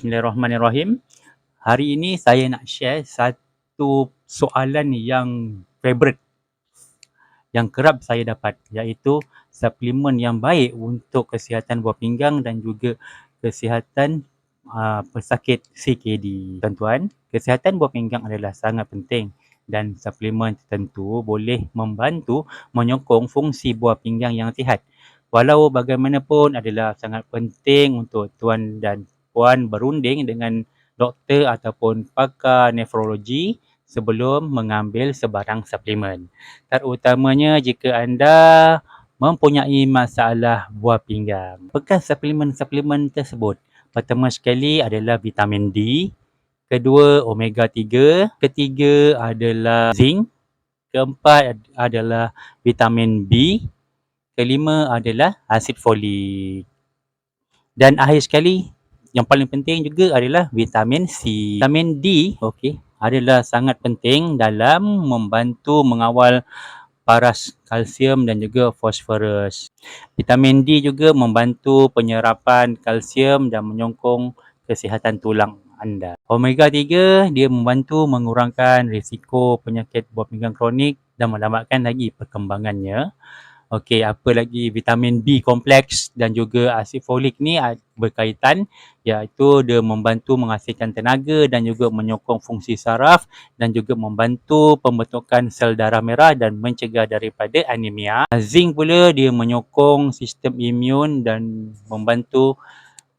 Bismillahirrahmanirrahim. Hari ini saya nak share satu soalan yang favorite yang kerap saya dapat iaitu suplemen yang baik untuk kesihatan buah pinggang dan juga kesihatan uh, pesakit CKD. Tuan-tuan, kesihatan buah pinggang adalah sangat penting dan suplemen tertentu boleh membantu menyokong fungsi buah pinggang yang sihat. Walau bagaimanapun adalah sangat penting untuk tuan dan puan berunding dengan doktor ataupun pakar nefrologi sebelum mengambil sebarang suplemen. Terutamanya jika anda mempunyai masalah buah pinggang. Apakah suplemen-suplemen tersebut? Pertama sekali adalah vitamin D, kedua omega 3, ketiga adalah zinc, keempat adalah vitamin B, kelima adalah asid folik. Dan akhir sekali yang paling penting juga adalah vitamin C. Vitamin D okey adalah sangat penting dalam membantu mengawal paras kalsium dan juga fosforus. Vitamin D juga membantu penyerapan kalsium dan menyokong kesihatan tulang anda. Omega 3 dia membantu mengurangkan risiko penyakit buah pinggang kronik dan melambatkan lagi perkembangannya. Okey, apa lagi vitamin B kompleks dan juga asid folik ni berkaitan iaitu dia membantu menghasilkan tenaga dan juga menyokong fungsi saraf dan juga membantu pembentukan sel darah merah dan mencegah daripada anemia. Zinc pula dia menyokong sistem imun dan membantu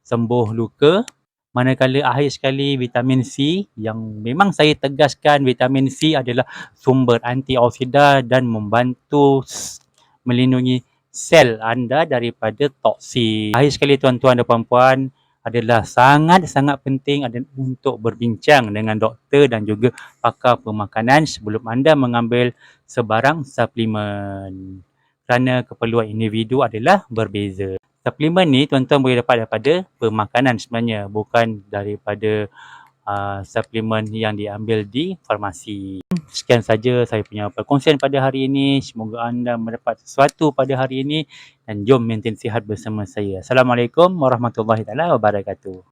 sembuh luka. Manakala akhir sekali vitamin C yang memang saya tegaskan vitamin C adalah sumber antioksidan dan membantu melindungi sel anda daripada toksin. Akhir sekali tuan-tuan dan puan-puan adalah sangat-sangat penting untuk berbincang dengan doktor dan juga pakar pemakanan sebelum anda mengambil sebarang suplemen. Kerana keperluan individu adalah berbeza. Suplemen ni tuan-tuan boleh dapat daripada pemakanan sebenarnya bukan daripada uh, suplemen yang diambil di farmasi. Sekian saja saya punya perkongsian pada hari ini. Semoga anda mendapat sesuatu pada hari ini dan jom maintain sihat bersama saya. Assalamualaikum warahmatullahi wabarakatuh.